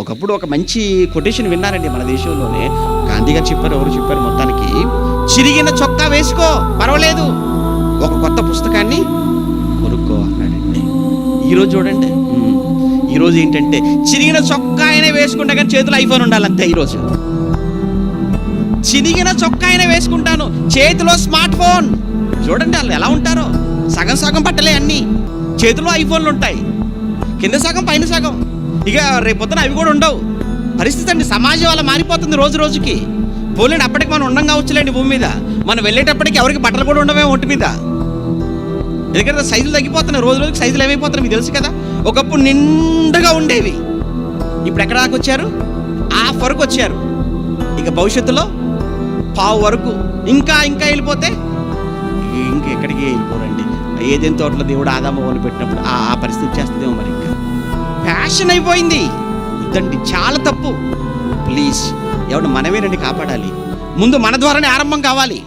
ఒకప్పుడు ఒక మంచి కొటేషన్ విన్నారండి మన దేశంలోనే. గాంధీ గారు చెప్పారు ఎవరు చెప్పారు మొత్తానికి చిరిగిన చొక్కా వేసుకో పర్వాలేదు ఒక కొత్త పుస్తకాన్ని కొనుక్కో అన్నాడండి. ఈరోజు చూడండి. ఈరోజు ఏంటంటే చిరిగిన చొక్కా అయినా వేసుకుంటా కానీ చేతిలో ఐఫోన్ ఉండాలంతే ఈరోజు చిరిగిన చొక్కా అయినా వేసుకుంటాను చేతిలో స్మార్ట్ ఫోన్. చూడండి వాళ్ళు ఎలా ఉంటారో. సగం సగం పట్టలే అన్నీ. చేతిలో ఐఫోన్లు ఉంటాయి. కింద సగం పైన సగం. ఇక రేపొద్దున అవి కూడా ఉండవు. పరిస్థితి అండి సమాజం అలా మారిపోతుంది రోజు రోజుకి. పోలేండి అప్పటికి మనం ఉండం కావచ్చులేండి భూమి మీద. మనం వెళ్ళేటప్పటికి ఎవరికి బట్టలు కూడా ఉండమే ఒంటి మీద. ఎందుకంటే సైజులు తగ్గిపోతున్నాయి రోజు రోజుకి సైజులు ఏమైపోతున్నాయి మీకు తెలుసు కదా? ఒకప్పుడు నిండుగా ఉండేవి. ఇప్పుడు ఎక్కడ దాకా వచ్చారు? హాఫ్ వరకు వచ్చారు. ఇక భవిష్యత్తులో పావు వరకు ఇంకా ఇంకా వెళ్ళిపోతే ఇంకెక్కడికి వెళ్ళిపోరండి? ఏదేం తోటలో దేవుడు ఆదామ పెట్టినప్పుడు ఆ పరిస్థితి చేస్తుందేమో మరి. ఫ్యాషన్ అయిపోయింది. వద్దండి చాలా తప్పు. ప్లీజ్ ఎవడు మనమేనండి కాపాడాలి. ముందు మన ద్వారానే ఆరంభం కావాలి.